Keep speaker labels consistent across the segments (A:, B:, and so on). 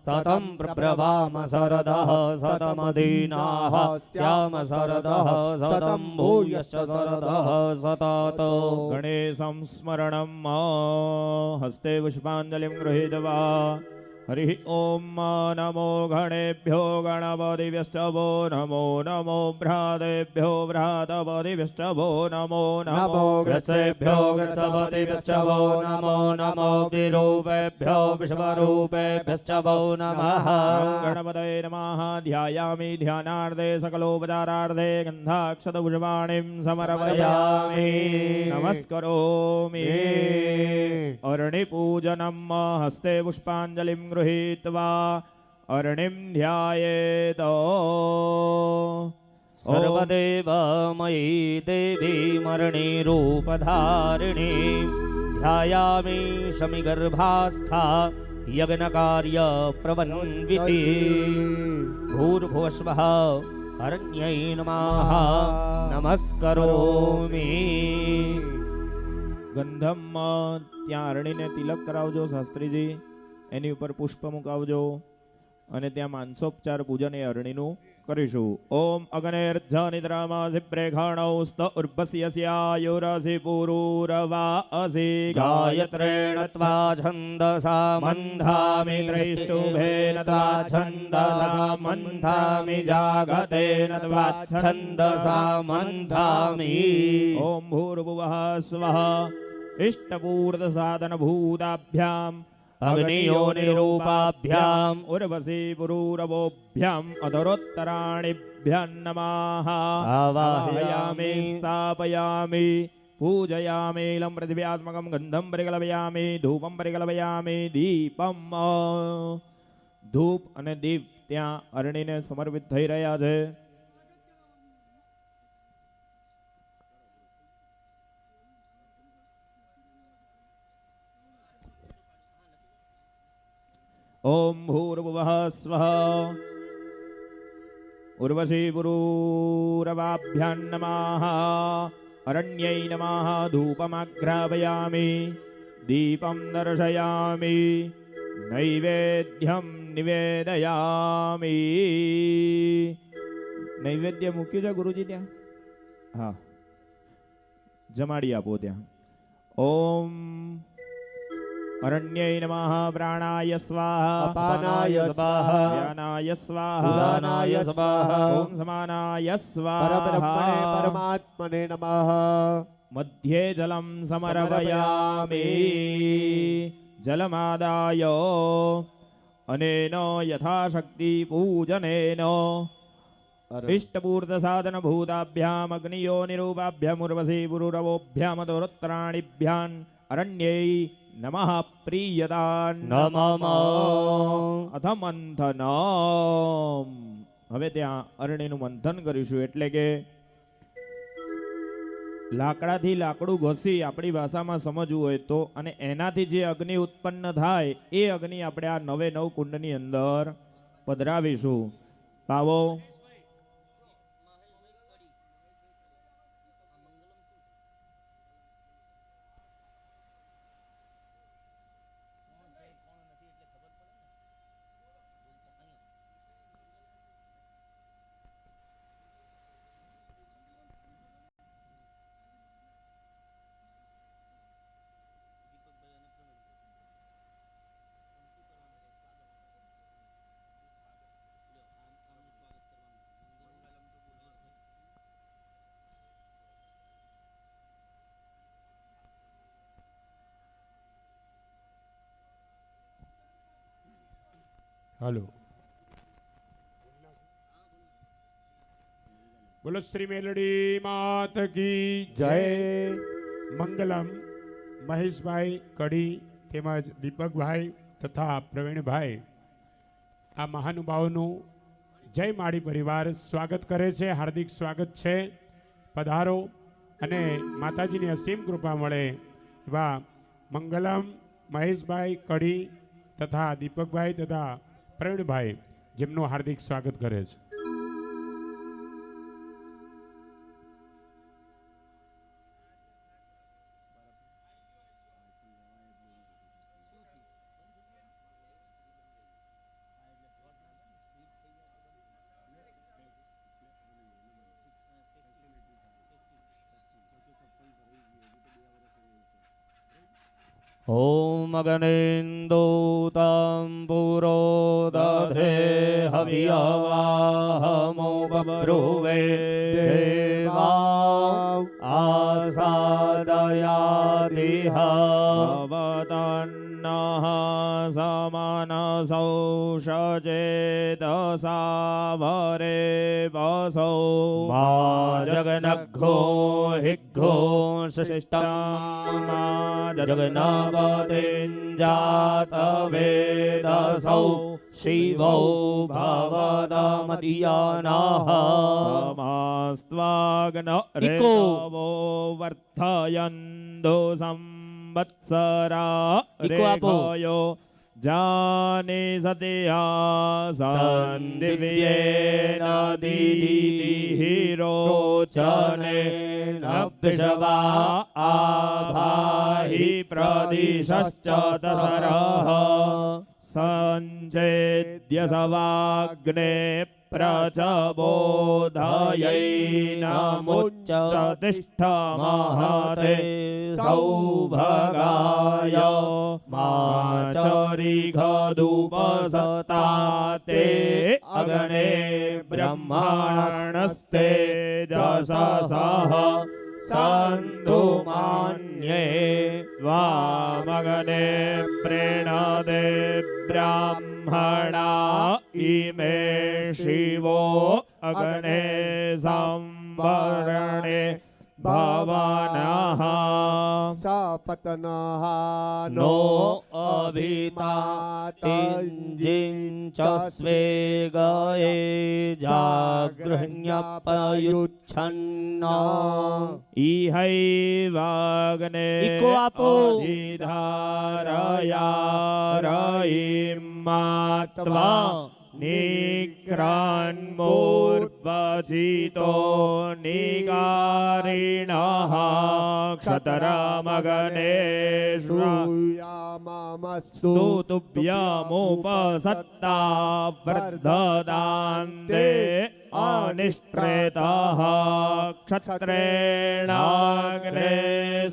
A: सतं प्रभवाम शरदः सतमदीनाः, श्याम शरद सतम भूयश्च शरदः सतात।
B: गणेशं स्मरणं, हस्ते पुष्पाजलि गृहीतवा। हरि ओम नमो गणेभ्यो गणपतिव्यष्टवो नमो नमो भ्रातेभ्यो भ्रातपतिव्यष्टवो नमो नमो ग्रसेभ्यो ग्रसपतिव्यष्टवो
A: नमो नमो विरूपेभ्यो विश्वरूपेभ्यश्चवो नम। गणपत नम। ध्यायामि ध्यानार्दे
B: सकलोपचाराधे गन्धाक्षतपुष्पाणिं समर्पयामि। नमस्करोमि। अर्णिपूजनं हस्ते पुष्पाञ्जलिं નમસ્કરોમિ અરણિપૂજનમ હસ્તે પુષ્પાંજલિં ગૃહીત્વા અરણિં ધ્યાયેત
A: सर्वदेवमयी देवी मरणिरूपधारिणी ध्यायामि शमिगर्भास्था यज्ञकार्य प्रवन्विति भूर्भुवस्वः अरण्यै नमः नमस्करोमि
B: ગંધમ ત્યાં અરણીને તિલક કરાવજો શાસ્ત્રીજી એની ઉપર પુષ્પ મુકાવજો અને ત્યાં માનસોપચાર પૂજન એ અરણીનું કરીશું. ઓમ અગનેર્ધનિદ્રામાસિપ્રેઘાણૌસ્તર્ભસ્યસ્યાયુરસि પુરુરવાસि
A: ગાયત્રેણ ત્વા છંદસા મંધામિ
B: દ્રષ્ટુભેન ત્વા છંદસા મંધામિ જાગતેન ત્વા
A: છંદસા મંધામિ
B: ઓમ ભૂર્ભુવઃ સ્વઃ. ઇષ્ટપૂર્ત સાધન ભૂતાભ્યામ
A: अग्नियोनिरूपाभ्याम्
B: ઉર્વશી પુરૂરવોભ્યામ અધરોત્તરાણિભ્યં નમઃ
A: आवाहयामि
B: સ્થાપયામિ પૂજયામિ લમ પૃથિવ્યાત્મકમ ગંધમ પરિકલ્પયામિ ધૂપમ પરિકલ્પયામિ દીપમ ધૂપ અને દીપ ત્યાં અરણીને સમર્પિત થઈ રહ્યા છે ॐ भूर्भुवः स्वः उर्वशीगुरूरवाभ्यां नमः। अरण्यै नमः धूपमघ्रापयामि दीपं दर्शयामि। नैवेद्यं निवेदयामि। नैवेद्यमुक्युज गुरुजी द्या हा। जमाडियापूद्या
C: ॐ अरण्यै
B: नमः प्राणाय
C: स्वाहा। अपानाय
B: स्वाहा। ज्ञानाय
C: स्वाहा।
B: उदानाय
C: स्वाहा। ओम
B: समानाय स्वाहा। परब्रह्मणे परमात्मने नमः। मध्ये जलं समर्पयामि। जलमादाय अनेन यथाशक्ति पूजनेन इष्टपूर्तसाधनभूताभ्यामग्नियो निरूपाभ्यमुर्वसी गुरुरवोभ्यामदोरुत्तराणिभ्यान् अरण्यै નમઃ પ્રિયદાન
A: નમઃ
B: અધમંથન હવે ત્યાં અરણીનું મંથન કરીશું એટલે કે લાકડાથી લાકડું ઘસી આપણી ભાષામાં સમજવું હોય તો અને એનાથી જે અગ્નિ ઉત્પન્ન થાય એ અગ્નિ આપણે આ નવે નવ કુંડની અંદર પધરાવીશું. પાવો.
D: હાલો બોલો શ્રી મેલડી માત કી
C: જય.
D: મંગલમ, મહેશભાઈ, કડી, તેમજ દીપકભાઈ તથા પ્રવીણભાઈ. આ મહાનુભાવોનું જય માળી પરિવાર સ્વાગત કરે છે, હાર્દિક સ્વાગત છે. પધારો અને માતાજીની અસીમ કૃપા મળે એવા મંગલમ, મહેશભાઈ, કડી તથા દીપકભાઈ તથા પ્રવીણભાઈ જેમનું હાર્દિક સ્વાગત કરે છે.
A: ॐ अगनेन्दूतं पुरो दधे हव्यवाहमो बब्रुवे देवा आसादयादिह।
B: भवतन्नः समनसौ सचेतसा भरे वसौ
A: मा जगनघो हिघो जगन्नावतिञ्जातवेदसौ शिवौ भवदमदीयानाः
B: समास्त्वाग्न
A: इको।
B: ऋतवो वर्धयन्तो संवत्सरा। रेखयो जाने सतया सन्दिव्येन दीदिहिरोचनेन विषवा आभाहि प्रदिशश्च दशरः सञ्चेद्य सवाग्ने प्रचबोधयैनमुच्च महते सौभगाय माचरिघदुपसता ते अग्ने ब्रह्माणस्ते जससः सन्धुमान्ये त्वामगने प्रणदे ब्राह्मणा इमे शिवो अग्ने संवरणे भवनः
C: सपतनः
A: नो अभितातिञ्जिञ्च स्वे गए
B: इहैवाग्ने
A: इको आपो।
B: अधिधारया रयिमा त्वा निक्रान्मूर्वजितो निगारिणः क्षतरमगने
C: श्रूयामस्तु
B: स्तुतुभ्यमुपसत्ता वर्धदान्ते अनिष्कृतः क्षत्रेणाग्ने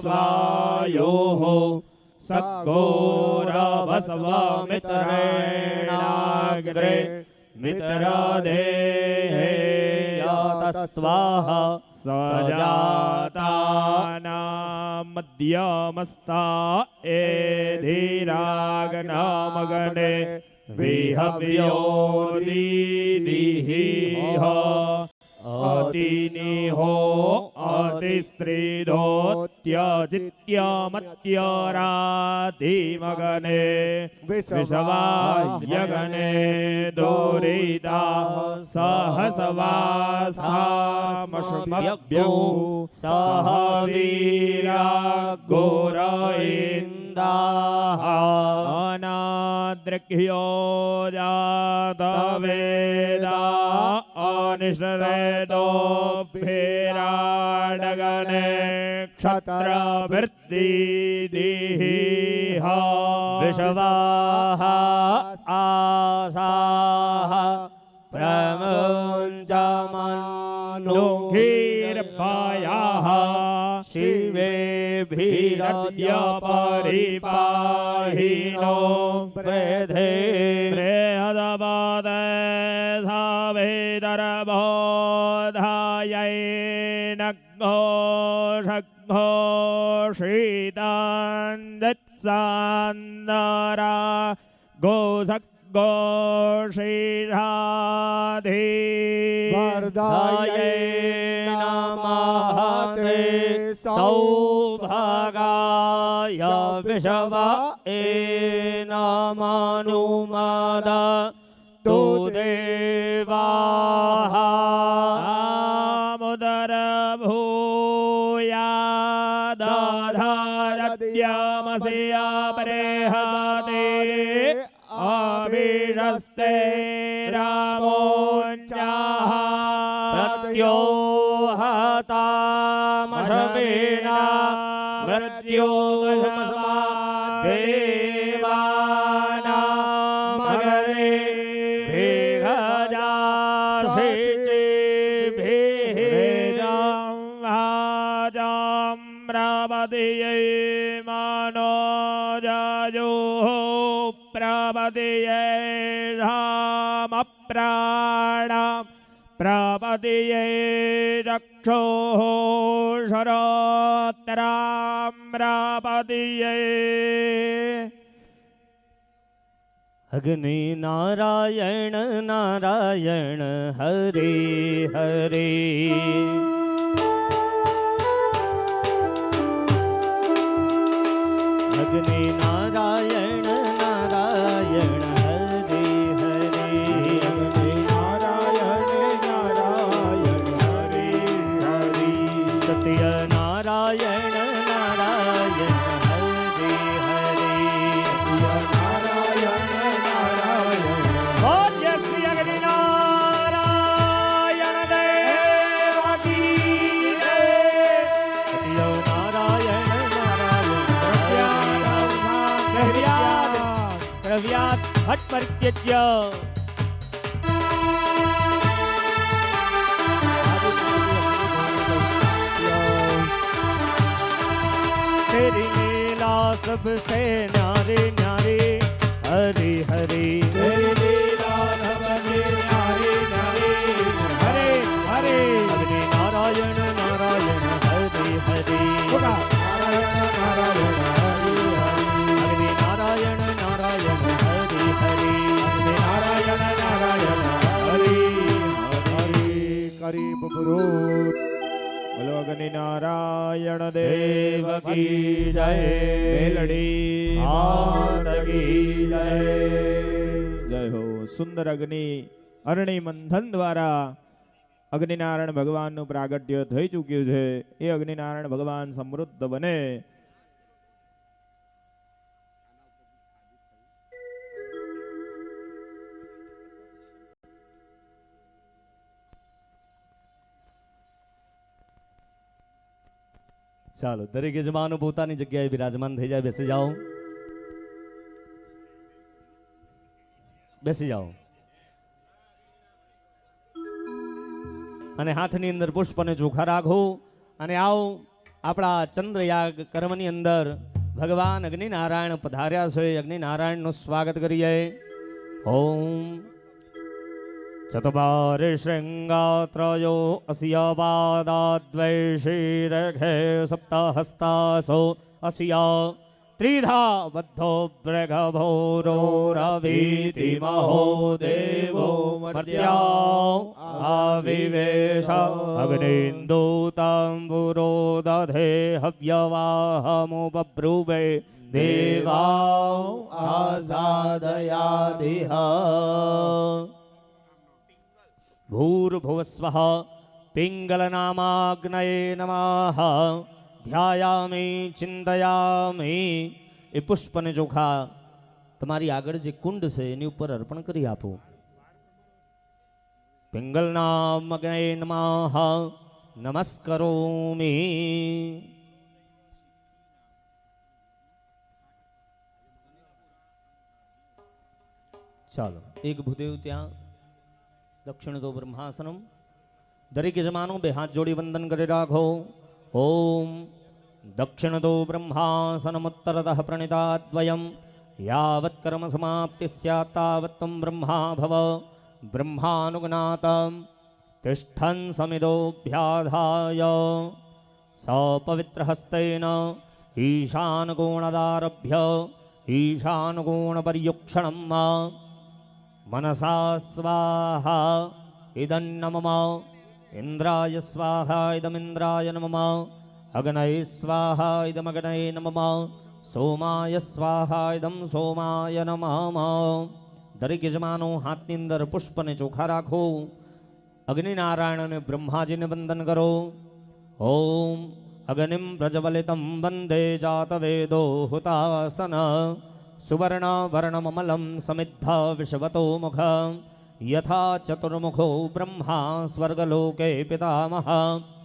B: स्वायोः सद्गोरवस्वमित्रेणाग्रे मित्रदेहे
A: यातस्वाहा
B: सजातानामध्यमस्ता एधिरागनामगणे विहव्यो दीदिः अतिनिहो अतिस्त्रीधोत्यजित्यमत्यराधिमगने विषवायगने दोरिता सहसवास्थामश्मभ्यौ सह वीरा घोर इन्दाः अनादृह्यो जातवेदा अनिश्रेदोभिराडगने क्षत्रवृत्तिदिः
A: विषवाः आसाः। शिवेभिरद्य
B: परिपाहिनो
A: प्रेधे
B: बृहदपादे सावेदरबोधायै शीतान्दत्सान्दरा गोषग्गोषीषाधि
C: वर्धायै
A: नमस्ते सौभागाय विषव एनमनुमद तु देवाः।
B: आमुदर भूया दधार पद्यामस्यापरेहाते
A: भेगजाशिचिभिः
B: मानो जायो प्रपदये रामप्राण प्रपदये रक्षोः शरोत्तरां प्रपदये
A: अग्नि नारायण नारायण हरे हरे। अग्नि नारायण भट परित्यज्य तेरी लीला सबसे नारे नारे हरे हरे
B: हरे બોલો અગ્નિ નારાયણ દેવ કી જય
A: જય.
B: મેલડી
A: માત કી જય.
B: જય હો સુંદર અગ્નિ અરણી મંથન દ્વારા અગ્નિનારાયણ ભગવાનનું પ્રાગટ્ય થઈ ચૂક્યું છે. એ અગ્નિનારાયણ ભગવાન સમૃદ્ધ બને.
A: ચાલો, દરેક યજમાનો પોતાની જગ્યાએ બિરાજમાન થઈ જાય, બેસી જાઓ. બેસી જાઓ. અને હાથની અંદર પુષ્પ અને ચોખા રાખો અને આવો, આપણા ચંદ્રયાગ કર્મની અંદર ભગવાન અગ્નિનારાયણ પધાર્યા છે. અગ્નિનારાયણનું સ્વાગત કરીએ. ઓમ चत्वारि अस्य पादाद्वैषीरघे सप्तहस्तासो अस्य त्रिधा बद्धो महो देवो मर्त्या आविवेश अग्निन्दूताम्बुरो दधे हव्यवाहमुपब्रुवे देवा आसादयादिह। ભૂર્ભુવસ્વ પિંગલનામાગ્નયે નમઃ ધ્યાયામિ ચિંતયામિ એ પુષ્પને ચોખા તમારી આગળ જે કુંડ છે એની ઉપર અર્પણ કરી આપો પિંગલનામગ્નયે નમઃ નમસ્કરોમિ ચાલો એક ભૂદેવ ત્યાં दक्षिण दो ब्रह्मासनम। दरिक जमानो बे हाथ जोड़ी वंदन करे राघो ओम दक्षिण दो ब्रह्मासनम उत्तर दह प्रणिता द्वयम यावत कर्म समाप्ति सवत तम ब्रह्मा भव ब्रह्मानुगनात तिष्ठन समिदोभ्याधाय स हस्तेन ईशान गुणदारभ्य ईशान मनसा स्वाहा इदं न मम इन्द्राय स्वाहा इदमिन्द्राय न मम अग्नये स्वाहा इदमग्नये न मम સોમાય સ્વાહા ઇદમ સોમાય નમઃ દરેક યજમાનો હાથની અંદર પુષ્પ અને ચોખા રાખો અગ્નિનારાયણ અને બ્રહ્માજીને વંદન કરો ઓમ अग्निं प्रज्वलितं वन्दे जातवेदो हुतासन सुवर्णवर्णममलं समिद्धा विश्वतो मुख। यथा चतुर्मुखो ब्रह्मा स्वर्गलोके पितामहः।